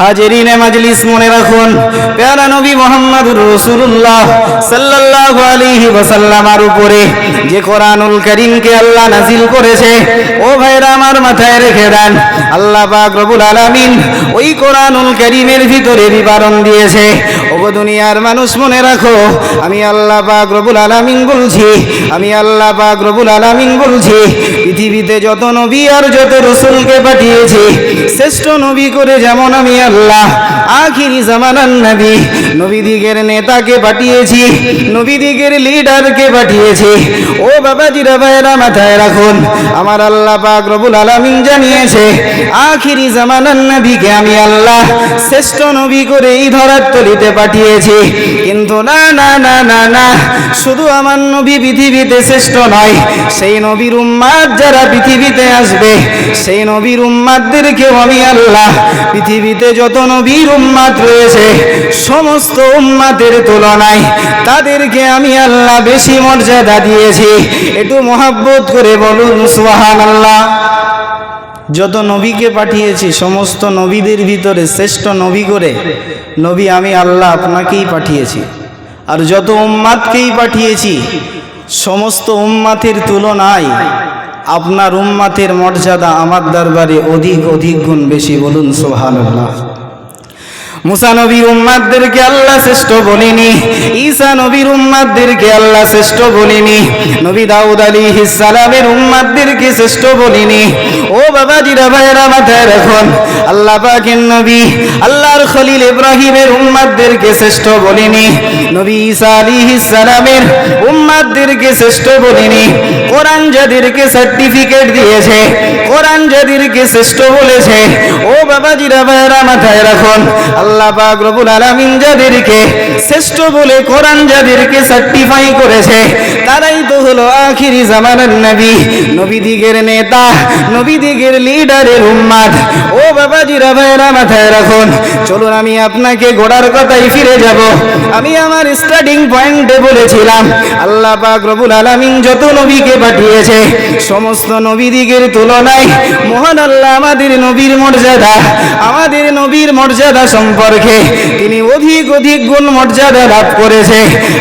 হাজেরিনে মাজলিস মনে রাখুন, প্যারা নবী মোহাম্মদুর রসুল্লাহ সাল্লাল্লাহু আলাইহি ওয়াসাল্লামার উপরে যে কোরআনুল করিমকে আল্লাহ নাজিল করেছে, ও ভাইরা আমার মাথায় রেখে দেন, আল্লাহ পাক রব্বুল আলামিন ওই কোরআনুল করিমের ভিতরে বিবরণ দিয়েছে দুনিয়ার মানুষ মনে রাখো, আমি আল্লাহ পাক রব্বুল আলামিন বলছি, আমি আল্লাহ পাক রব্বুল আলামিন বলছি, পৃথিবীতে যত নবী আর যত রসুলকে পাঠিয়েছি, শ্রেষ্ঠ নবী করে যেমন আমি আল্লাহ, আখিরি জামানান নবী নবীদিগের নেতাকে পাঠিয়েছি নবীদিগের লিডারকে পাঠিয়েছি। ও বাবা বাবাজিরা, ভাইয়েরা, মাথায় রাখুন, আমার আল্লাহ পাক রবুল আলামিন জানিয়েছে, আখিরি জামানান নবীকে আমি আল্লাহ, শ্রেষ্ঠ নবী করে এই ধরার তলিতে পাঠিয়েছি। কিন্তু না না না না না, শুধু আমার নবী পৃথিবীতে শ্রেষ্ঠ নয়, সেই নবীর উম্মাদ যারা পৃথিবীতে আসবে, সেই নবীর উম্মাদদেরকেও আমি আল্লাহ পৃথিবীতে যত নবীর উম্মাদ রয়েছে, সমস্ত উম্মাদের তুলনায় তাদেরকে আমি আল্লাহ বেশি মর্যাদা দিয়েছি। একটু মহাব্বত করে বলুন সুহান আল্লাহ যত নবীকে পাঠিয়েছি, সমস্ত নবীদের ভিতরে শ্রেষ্ঠ নবী করে নবী আমি আল্লাহ আপনাকেই পাঠিয়েছি। আর যত উম্মাদকেই পাঠিয়েছি, সমস্ত উম্মাতের তুলনায় আপনার উম্মাতের মর্যাদা আমার দরবারে অধিক অধিক গুণ বেশি। বলুন সোহানুল্লাহ মুসা নবীর উম্মাদদেরকে আল্লাহ শ্রেষ্ঠ বলিনি, ঈসা নবীর উম্মাদদেরকে আল্লাহ শ্রেষ্ঠ বলিনি, নবী দাউদ আলী সালামের উম্মাদদেরকে শ্রেষ্ঠ বলিনি। ও বাবা জিরা ভাইয়েরা, মাথায় রাখুন, আল্লাহ পাকের নবী আল্লাহর খলিল ইব্রাহিমের উম্মাদদেরকে শ্রেষ্ঠ বলিনি, নবী ঈসা আলী সালামের উম্মাদদেরকে শ্রেষ্ঠ বলিনি। কোরআন যাদেরকে সার্টিফিকেট দিয়েছে, কোরআন যাদেরকে শ্রেষ্ঠ বলেছে, ও বাবা জিরা ভাইয়েরা, মাথায় রাখুন, আল্লাহ পাক রব্বুল আলামিন যাদেরকে শ্রেষ্ঠ বলে কোরআন যাদেরকে সার্টিফাই করেছে, তারাই তো হলো আখিরি জামানার নবী। নেতা লিডারের উম্মাদ। ও ভাইয়েরা, মাথায় রাখুন, চলুন আমি আপনাকে কথাই ফিরে যাব। আমি আমার স্টার্টিং পয়েন্টে বলেছিলাম, আল্লাহ পাক রব্বুল আলামিন যত নবীকে পাঠিয়েছে, সমস্ত নবীদিগের তুলনায় মহান আল্লাহ আমাদের নবীর মর্যাদা, আমাদের নবীর মর্যাদা তিনি অধিক অধিক গুণ মর্যাদা লাভ করেছে।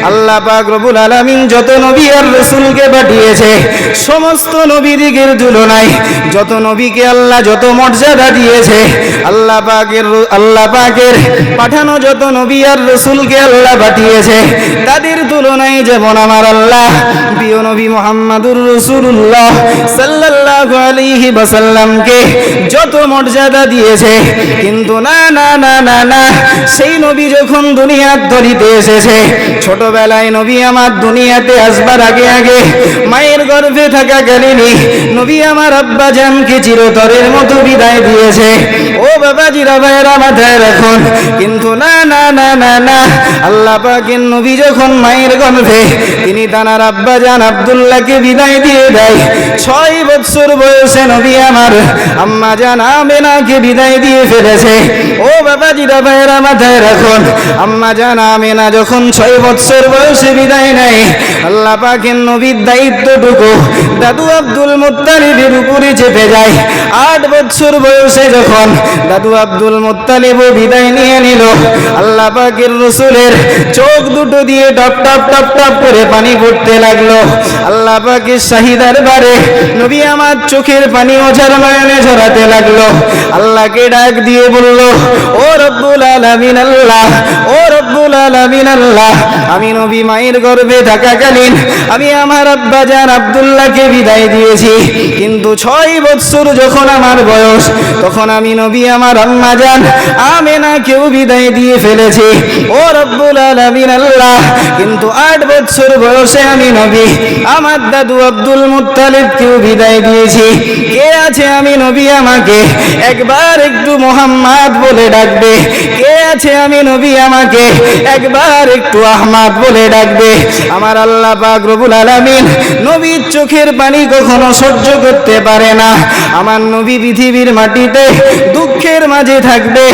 আল্লাহ পাক রব্বুল আলামিন যত নবী আর রসুলকে পাঠিয়েছে, সমস্ত নবীদিগের তুলনায় যত নবীকে আল্লাহ যত মর্যাদা দিয়েছে, আল্লাহ পাকের আল্লাহ পাকের পাঠানো যত নবী আর রসুলকে আল্লাহ পাঠিয়েছে, তাদের তুলনায় যেমন আমার আল্লাহ, প্রিয় নবী মোহাম্মদুর রসুল্লাহ সাল্লাল্লাহু আলাইহি ওয়াসাল্লামকে যত মর্যাদা দিয়েছে, কিন্তু না না না না না, সেই নবী যখন দুনিয়ার ধরিতে এসেছে, ছোটবেলায় নবী আমার দুনিয়াতে আসবার আগে আগে মায়ের গর্ভে থাকা কালীনি নবী আমার আব্বা জানকে চিরতরের মতো বিদায় দিয়েছে। ও বাবা জিরা ভাইয়েরা, মাথায় রাখুন। কিন্তু না না না না না, আল্লাহ পাকের নবী যখন মায়ের গর্ভে, তিনি তানার আব্বা জান আবদুল্লাহকে বিদায় দিয়ে দেয়। ছয় বছর বয়সে নবী আমার আম্মা জান আমেনাকে বিদায় দিয়ে ফেলেছে। ও বাবা জিরা মাথায় রাখুন। আম্মা আমেনা যখন ছয় বছর বয়সে বিদায় আল্লাহ পাকের নবীর দায়িত্বটুকু দাদু আব্দুল উপরে চেপে যায়। আট বয়সে যখন দাদু আব্দুল বিদায় নিয়ে নিল, আল্লাহ পাকের রসুলের চোখ দুটো দিয়ে টপ টপ টপ টপ করে পানি পড়তে লাগল। আল্লাহ পাকের শাহিদার বারে নবী আমার চোখের পানি ওঝার নয়নে ঝরাতে লাগল। আল্লাহকে ডাক দিয়ে বলল, ও আমি নবী মায়ের গর্ভে থাকাকালীন আমি আমার আব্বা জান আব্দুল্লাহকে বিদায় দিয়েছি। কিন্তু ছয় বৎসর যখন আমার বয়স, তখন আমি নবী আমার আম্মা জান আমেনা কেউ বিদায় দিয়ে ফেলেছি। ও রব্বুল আলামিন আল্লাহ, কিন্তু আট বছর বয়সে আমি নবী, আমার দাদু আব্দুল মুত্তালিব কেউ বিদায় দিয়েছি। কে আছে আমি নবী আমাকে একবার একটু মোহাম্মদ বলে ডাকবে? কে আছে আমি নবী আমাকে? একবার একটু আহমাদ বলে ডাকবে। আমার আল্লাহ পাক রবুল আলামিন নবীর চোখের পানি কখনো সহ্য করতে পারে না। আমার নবী পৃথিবীর মাটিতে দুঃখের মাঝে থাকবে।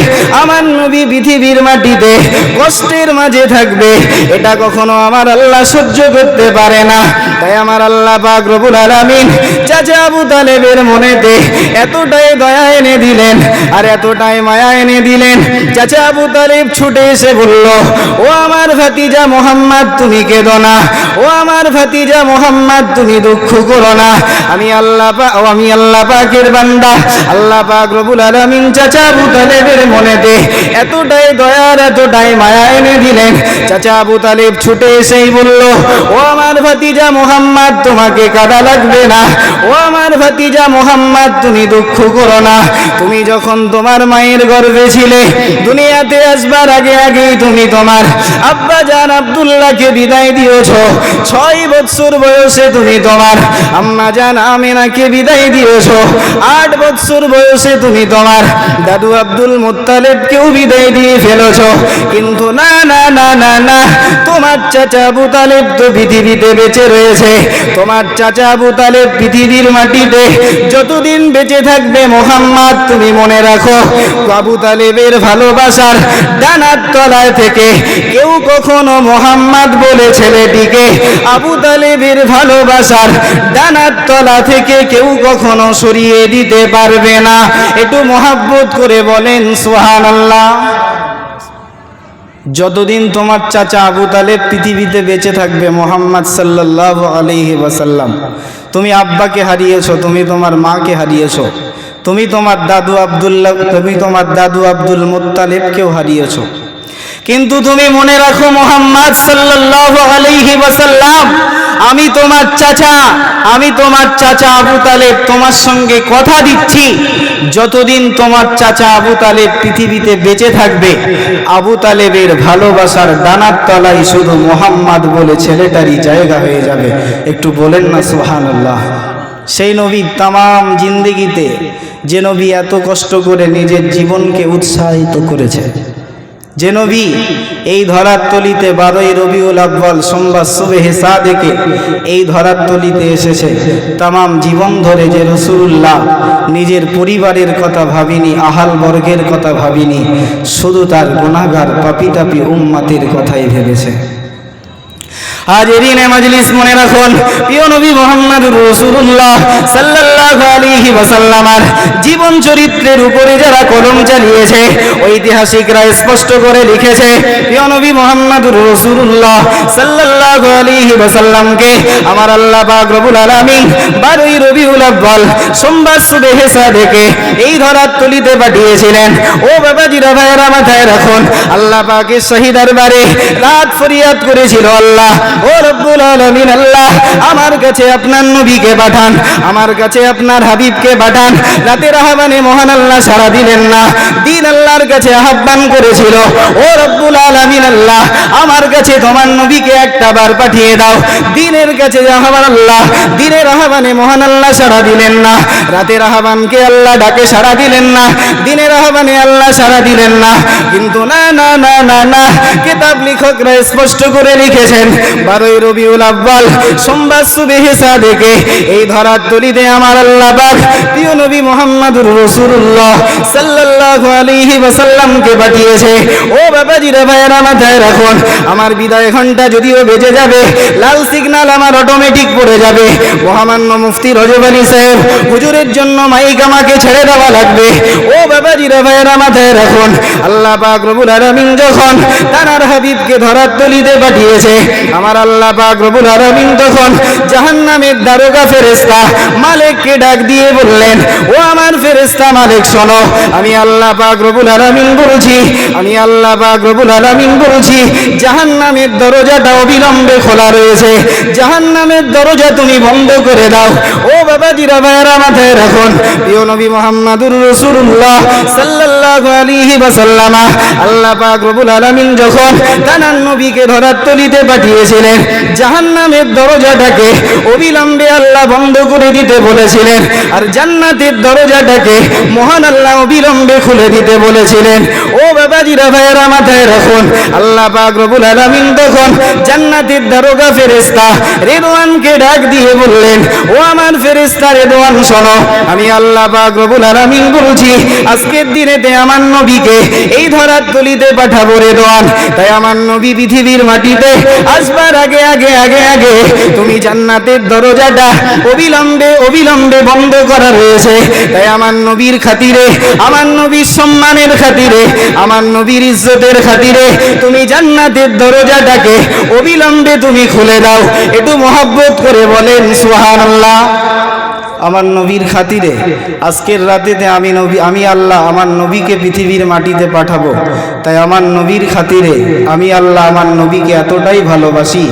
আমার নবী পৃথিবীর মাটিতে কষ্টের মাঝে থাকবে। এটা কখনো আমার আল্লাহ সহ্য করতে পারে না। তাই আমার আল্লাহ পাক রবুল আলামিন চাচা আবু তালেবের মনেতে এতটাই দয়া এনে দিলেন আর এতটাই মায়া এনে দিলেন চাচা আবু তালেব ছুটে এসে বলল, ও আমার ভাতিজা মোহাম্মদ, তুমি কেঁদো না। ও আমার ভাতিজা মোহাম্মদ, তুমি দুঃখ করো না। আমি আল্লাহ ও আমি আল্লাহ পাকের বান্দা। আল্লাহ পাক রবুল আলামিন চাচা আবু তালেবের মনেতে এতটাই দয়ার, এতটাই মায়া এনে দিলেন। চাচা আবু তালেব ছুটে এসেই বলল, ও আমার ভাতিজা মোহাম্মদ, তোমাকে কাদা লাগবে না। ও আমার ভাতিজা মোহাম্মদ, তুমি দুঃখ করো না। তুমি যখন তোমার মায়ের গর্ভে ছিলে দুনিয়াতে আসবার আগে আগেই তুমি তোমার আব্বা জান আব্দুল্লাহকে বিদায় দিয়েছ। ছয় বৎসর বয়সে তুমি তোমার আম্মা জান আমেনাকে বিদায় দিয়েছ। আট বৎসর বয়সে তুমি তোমার দাদু আব্দুল মুত্তালেবকেও বিদায় দিয়ে ফেলেছ। কিন্তু না না না না না, তোমার চাচা আবু তালেব তো পৃথিবীতে বেঁচে রয়েছে। তোমার চাচা আবু তালেব পৃথিবীর মাটিতে যতদিন বেঁচে থাকবে মোহাম্মদ, তুমি মনে রাখো, আবু তালেবের ভালোবাসার ডানার তলায় থেকে কেউ কখনো মোহাম্মদ বলে ছেলেটিকে আবু তালেবের ভালোবাসার ডানার তলা থেকে কেউ কখনো সরিয়ে দিতে পারবে না। একটু মহাব্বত করে বলেন সুহান আল্লাহ যতদিন তোমার চাচা আবু তালেব পৃথিবীতে বেঁচে থাকবে মোহাম্মদ সাল্লাহ আলহি ওয়াসাল্লাম, তুমি আব্বাকে হারিয়েছো, তুমি তোমার মাকে হারিয়েছো তুমি তোমার দাদু আব্দুল্লাহ, তুমি তোমার দাদু আব্দুল মুত্তালেবকেও হারিয়েছো। কিন্তু তুমি মনে রাখো মোহাম্মদ সাল্লাহ ওয়াসাল্লাম, আমি তোমার চাচা, আমি তোমার চাচা আবু তালেব তোমার সঙ্গে কথা দিচ্ছি। যতদিন তোমার চাচা আবু তালেব পৃথিবীতে বেঁচে থাকবে, আবু তালেবের ভালোবাসার দানার তলায় শুধু মোহাম্মদ বলে ছেলেটারই জায়গা হয়ে যাবে। একটু বলেন না সুহানুল্লাহ সেই নবী তাম জিন্দিগিতে যে নবী এত কষ্ট করে নিজের জীবনকে উৎসাহিত করেছে। যে নবী এই ধরার তলিতে বারোই রবিউল আব্বাল সোমবার সুবেহে সাদেকে এই ধরার তলিতে এসেছে। তাম জীবন ধরে যে রসুল্লাহ নিজের পরিবারের কথা ভাবিনি, আহাল বর্গের কথা ভাবিনি, শুধু তার গুণাগার পাপি টাপি উম্মাতের কথাই ভেবেছে। আজ এরিনে মজলিস মনে রাখুন, প্রিয় নবী মোহাম্মদ রসুল্লাহ সাল্লাল্লাহু আলাইহি ওয়াসাল্লামার জীবন চরিত্রের উপরে যারা কলম চালিয়েছে, ঐতিহাসিকরা স্পষ্ট করে লিখেছে, প্রিয় নবী মোহাম্মদ রসুল্লাহ সাল্লাল্লাহু আলাইহি ওয়াসাল্লামকে আমার আল্লাহ পাক রব্বুল আলামিন 12ই রবিউল আউয়াল সোমবার সুবহে সাদেকে এই ধরার তলিতে পাঠিয়েছিলেন। ও বাবাজিরা, ভাইয়েরা, মাথায় রাখুন, আল্লাহ পাকের সহি দরবারে রাত ফরিয়াদ করেছিল আল্লাহ। ও রব্বুল আলামিন আল্লাহ, আমার কাছে আপনার নবীকে পাঠান, আমার কাছে আপনার হাবিবকে পাঠান। রাতের আহ্বানে মহান আল্লাহ সারা দিলেন না, দিন আল্লাহর কাছে আহ্বান করেছিল, ও রব্বুল আলামিন আল্লাহ, আমার কাছে তোমার নবীকে একটা বার পাঠিয়ে দাও। দিনের কাছে আহ্বান আল্লাহ, দিনের আহ্বানে মহান আল্লাহ সারা দিলেন না, রাতের আহ্বানকে আল্লাহ ডাকে সারা দিলেন না, দিনের আহ্বানে আল্লাহ সারা দিলেন না। কিন্তু না না না না না, কিতাব লেখকরা স্পষ্ট করে লিখেছেন বারোই রবিউল আব্বাল সোমবার এই ধরার আমার আল্লাহ পাক প্রিয় নবী মোহাম্মদুর রসুল্লাহ সাল্লাল্লাহু আলাইহি ওয়াসাল্লামকে পাঠিয়েছে। ও মাথায় রাখুন, আমার বিদায় ঘণ্টা যদিও বেজে যাবে, লাল সিগন্যাল আমার অটোমেটিক পড়ে যাবে। মহামান্য মুফতি রজব আলী সাহেব, হুজুরের জন্য মাইক আমাকে ছেড়ে দেওয়া লাগবে। ও বাবাজিরা ভাইয়েরা মাথায় রাখুন, আল্লাহ পাক রবুল আলামিন যখন তার হাবিবকে ধরার তলিতে পাঠিয়েছে, আমার আল্লাহ পাক রবুল তখন জাহান্নামের দারোগা মালিককে ডাক দিয়ে বললেন, ও আমার মালিক, শোনো, আমি আল্লাহ পাক রবুল বলছি, আমি আল্লাহ পাক রবুল বলছি, জাহান্নামের দরজাটা অবিলম্বে খোলা রয়েছে, জাহান্নামের দরজা তুমি বন্ধ করে দাও। ও বাবা জিরা ভাইয়েরা, মাথায় রাখুন, প্রিয় নবী মোহাম্মদুর সাল্লাল্লাহু আলাইহি আল্লাহ পাক রবুল আলামিন যখন তানার নবীকে ধরার তলিতে পাঠিয়েছিলেন বলেছিলেন, জাহান্নামের দরজাটাকে অবিলম্বে আল্লাহ বন্ধ করে দিতে বলেছিলেন, আর জান্নাতের দরজাটাকে মহান আল্লাহ অবিলম্বে খুলে দিতে বলেছিলেন। ও বাবাজিরা, ভাইয়েরা, মাথায় রাখুন, আল্লাহ পাক রবুল আলামিন তখন জান্নাতের দারোগা ফেরেশতা রেদওয়ানকে ডাক দিয়ে বললেন, ও আমার ফেরেশতা রেদওয়ান, শোনো, আমি আল্লাহ পাক আলামিন বলছি, আজকের দিনেতে আমার নবীকে এই ধরার তলিতে পাঠাবো রেদওয়ান। তাই আমার নবী পৃথিবীর মাটিতে আসবার আগে আগে আগে আগে। তুমি জান্নাতের দরজাটা অবিলম্বে অবিলম্বে বন্ধ করা রয়েছে। তাই আমার নবীর খাতিরে, আমার নবীর সম্মানের খাতিরে, আমার নবীর ইজ্জতের খাতিরে তুমি জান্নাতের দরজাটাকে অবিলম্বে তুমি খুলে দাও। একটু মহব্বত করে বলেন, সুবহানাল্লাহ। আমার নবীর খাতিরে। আজকের রাতেতে আমি নবী আমি আল্লাহ আমার নবীকে পৃথিবীর মাটিতে পাঠাবো। তাই আমার নবীর খাতিরে আমি আল্লাহ আমার নবীকে এতটাই ভালোবাসি।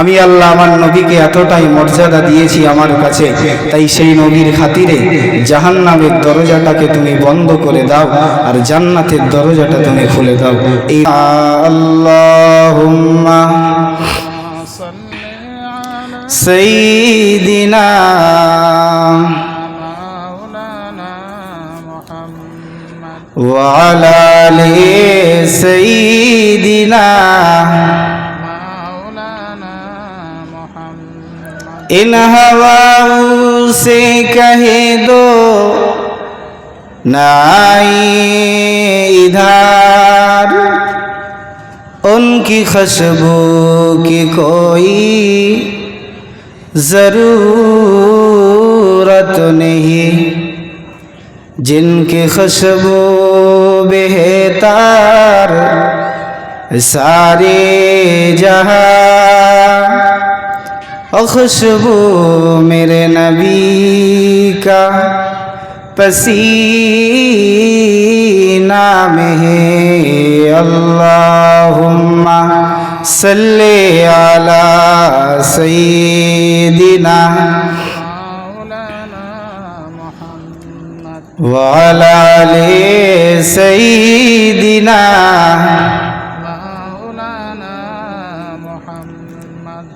আমি আল্লাহ আমার নবীকে এতটাই মর্যাদা দিয়েছি আমার কাছে। তাই সেই নবীর খাতিরে জাহান্নামের দরজাটাকে তুমি বন্ধ করে দাও আর জান্নাতের দরজাটা তুমি খুলে দাও। এই আল্লাহুম্মা سيدنا وعلى آله سيدنا ان ہواؤں سے کہے دو نائی ادھار ان کی خوشبو کی کوئی ضرورت نہیں۔ جن کی خوشبو بہتار سارے جہاں۔ خوشبو میرے نبی کا پسینہ میں ہے۔ اللہم صل على سيدنا وعلى آل سيدنا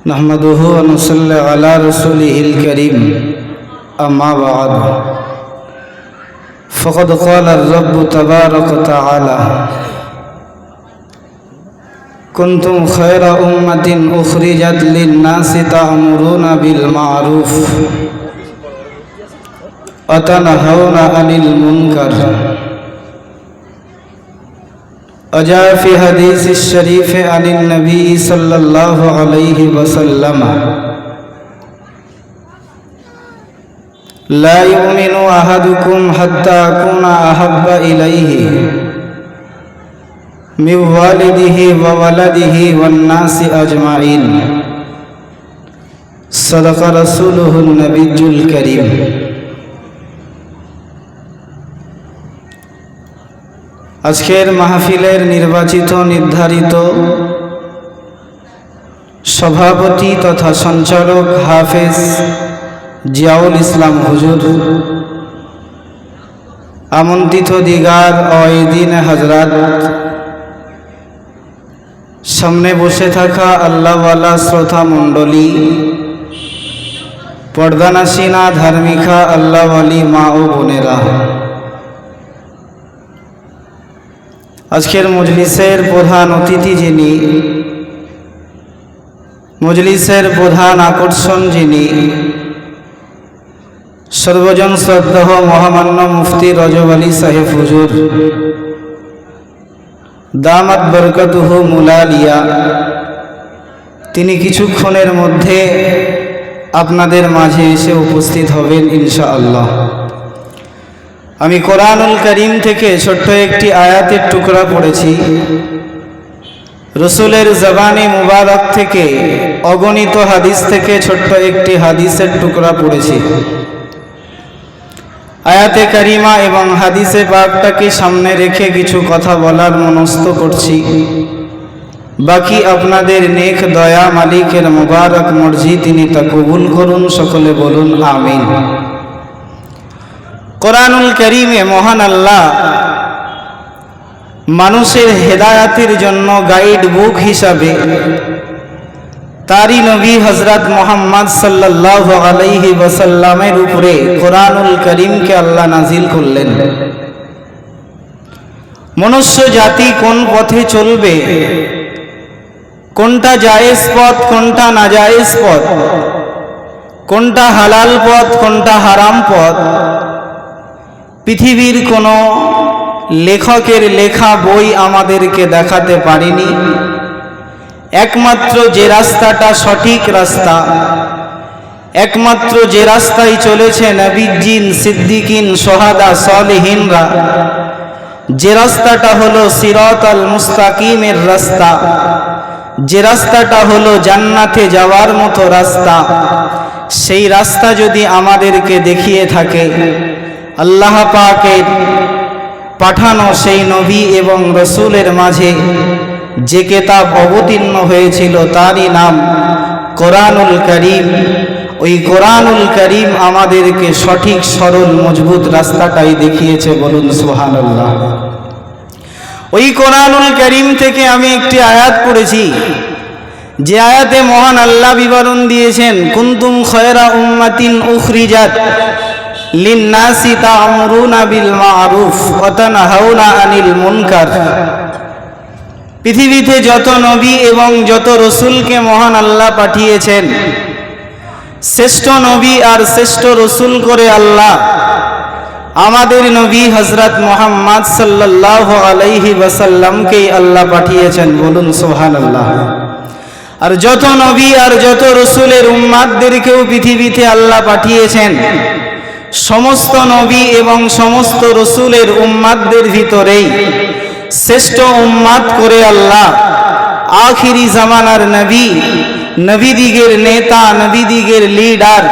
نحمده ونصلي على رسوله الكريم. أما بعد فقد قال الرب تبارك وتعالى كنتم خير أمة أخرجت للناس تأمرون بالمعروف وتنهون عن المنكر. وجاء في حديث الشريف عن النبي صلى الله عليه وسلم. لا يؤمن أحدكم حتى أكون أحب إليه. من والده وولده والناس أجمعين صدق رسوله النبي الكريم আজকের মাহফিলের নির্বাচিত নির্ধারিত সভাপতি তথা সঞ্চালক হাফেজ জিয়াউল ইসলাম হুজুর আমন্ত্রিত দিগার অয়দিন হাজরাত সামনে বসে থাকা আল্লাহওয়ালা শ্রোতা মণ্ডলী পর্দানাসীনা ধার্মিকা আল্লাহওয়ালি মা ও বোনেরা আজকের মজলিসের প্রধান অতিথি যিনি মজলিসের প্রধান আকর্ষণ যিনি সর্বজন শ্রদ্ধহ মহামান্য মুফতি রজব আলী সাহেব হুজুর দামাত বরকতুহু মুলালিয়া। তিনি কিছুক্ষণের মধ্যে আপনাদের মাঝে এসে উপস্থিত হবেন ইনশাআল্লাহ। আমি কোরআনুল করিম থেকে ছোট্ট একটি আয়াতের টুকরা পড়েছি। রসুলের জবানি মুবারক থেকে অগণিত হাদিস থেকে ছোট্ট একটি হাদিসের টুকরা পড়েছি। আয়াতে কারিমা এবং হাদিসে পাকটাকে সামনে রেখে কিছু কথা বলার মনস্থ করছি। বাকি আপনাদের নেক দয়া মালিকের মুবারক মর্জি তিনি তা কবুল করুন, সকলে বলুন, আমিন। কোরআনুল করিমে মহান আল্লাহ মানুষের হেদায়াতের জন্য গাইড বুক হিসাবে তারি নবী হজরত মোহাম্মদ সাল্লাহ আলাইহি ওয়াসাল্লামের উপরে কোরআনুল করিমকে আল্লাহ নাজিল করলেন। মনুষ্য জাতি কোন পথে চলবে? কোনটা জায়েজ পথ, কোনটা নাজায়েজ পথ? কোনটা হালাল পথ, কোনটা হারাম পথ? পৃথিবীর কোনো লেখকের লেখা বই আমাদেরকে দেখাতে পারেনি? একমাত্র যে রাস্তাটা সঠিক রাস্তা, একমাত্র যে রাস্তায় চলেছে নবীজিন সিদ্দিকিন, সোহাদা, সলেহিনরা, যে রাস্তাটা হলো সিরত আল মুস্তাকিমের রাস্তা, যে রাস্তাটা হলো জান্নাতে যাওয়ার মতো রাস্তা, সেই রাস্তা যদি আমাদেরকে দেখিয়ে থাকে, আল্লাহ পাকের পাঠানো সেই নবী এবং রসুলের মাঝে যে কেতাব অবতীর্ণ হয়েছিল তারই নাম কোরআনুল করিম। ওই কোরআনুল করিম আমাদেরকে সঠিক, সরল, মজবুত রাস্তাটাই দেখিয়েছে বলুন সুবহানাল্লাহ। ওই কোরআনুল করিম থেকে আমি একটি আয়াত পড়েছি। যে আয়াতে মহান আল্লাহ বিবরণ দিয়েছেন, কুন্তুম খয়রা উম্মাতিন উখরিজাত লিন্নাসি তা'মুরুনা বিল মা'রুফ ওয়া তানহাউনা আনিল মুনকার। পৃথিবীতে যত নবী এবং যত রসুলকে মহান আল্লাহ পাঠিয়েছেন, শ্রেষ্ঠ নবী আর শ্রেষ্ঠ রসুল করে আল্লাহ, আমাদের নবী হজরত মোহাম্মদ সাল্লাহ আলাইহি ওয়াসাল্লামকেই আল্লাহ পাঠিয়েছেন। বলুন সোহান আল্লাহ আর যত নবী আর যত রসুলের উম্মাদদেরকেও পৃথিবীতে আল্লাহ পাঠিয়েছেন, সমস্ত নবী এবং সমস্ত রসুলের উম্মাদদের ভিতরেই শ্রেষ্ঠ উম্মাদ করে আল্লাহ। আখিরি জামানার নবী নবীদিগের নেতা নবীদিগের লিডার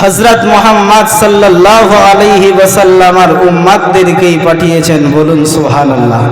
হজরত মোহাম্মদ সাল্লাহ আলহি ওসাল্লামার উম্মাদদেরকেই পাঠিয়েছেন। বলুন সোহান আল্লাহ